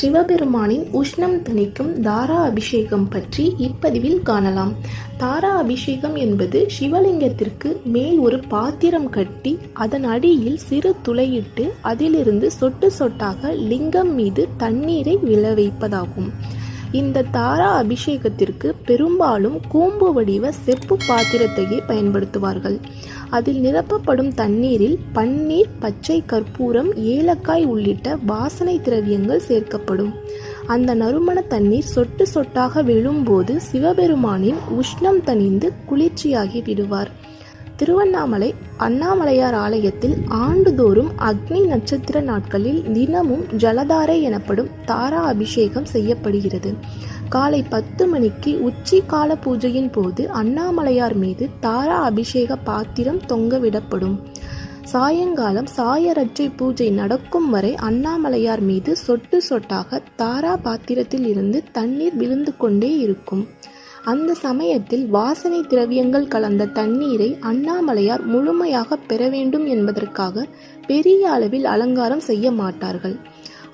சிவபெருமானின் உஷ்ணம் தணிக்கும் தாரா அபிஷேகம் பற்றி இப்பதிவில் காணலாம். தாரா அபிஷேகம் என்பது சிவலிங்கத்திற்கு மேல் ஒரு பாத்திரம் கட்டி அதன் அடியில் சிறு துளையிட்டு அதிலிருந்து சொட்டு சொட்டாக லிங்கம் மீது தண்ணீரை விழ வைப்பதாகும் இந்த தாரா அபிஷேகத்திற்கு பெரும்பாலும் கூம்பு வடிவ செப்பு பாத்திரத்தையே பயன்படுத்துவார்கள். அதில் நிரப்பப்படும் தண்ணீரில் பன்னீர் பச்சை கற்பூரம் ஏலக்காய் உள்ளிட்ட வாசனை திரவியங்கள் சேர்க்கப்படும். அந்த நறுமண தண்ணீர் சொட்டு சொட்டாக விழும்போது சிவபெருமானின் உஷ்ணம் தணிந்து குளிர்ச்சியாகி விடுவார். திருவண்ணாமலை அண்ணாமலையார் ஆலயத்தில் ஆண்டுதோறும் அக்னி நட்சத்திர நாட்களில் தினமும் ஜலதாரை எனப்படும் தாரா அபிஷேகம் செய்யப்படுகிறது. காலை பத்து மணிக்கு உச்சி கால பூஜையின் போது அண்ணாமலையார் மீது தாரா அபிஷேக பாத்திரம் தொங்கவிடப்படும் சாயங்காலம் சாயரட்சை பூஜை நடக்கும் வரை அண்ணாமலையார் மீது சொட்டு சொட்டாக தாரா பாத்திரத்தில் இருந்து தண்ணீர் விழுந்து கொண்டே இருக்கும். அந்த சமயத்தில் வாசனை திரவியங்கள் கலந்த தண்ணீரை அண்ணாமலையார் முழுமையாக பெற வேண்டும் என்பதற்காக பெரிய அளவில் அலங்காரம் செய்ய மாட்டார்கள்.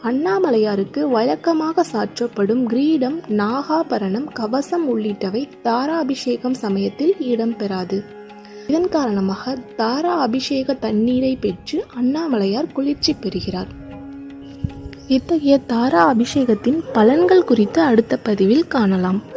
அண்ணாமலையாருக்கு வழக்கமாக சாற்றப்படும் கிரீடம் நாகாபரணம் கவசம் உள்ளிட்டவை தாரா அபிஷேகம் சமயத்தில் இடம்பெறாது இதன் காரணமாக தாரா அபிஷேக தண்ணீரை பெற்று அண்ணாமலையார் குளிர்ச்சி பெறுகிறார். இத்தகைய தாரா அபிஷேகத்தின் பலன்கள் குறித்து அடுத்த பதிவில் காணலாம்.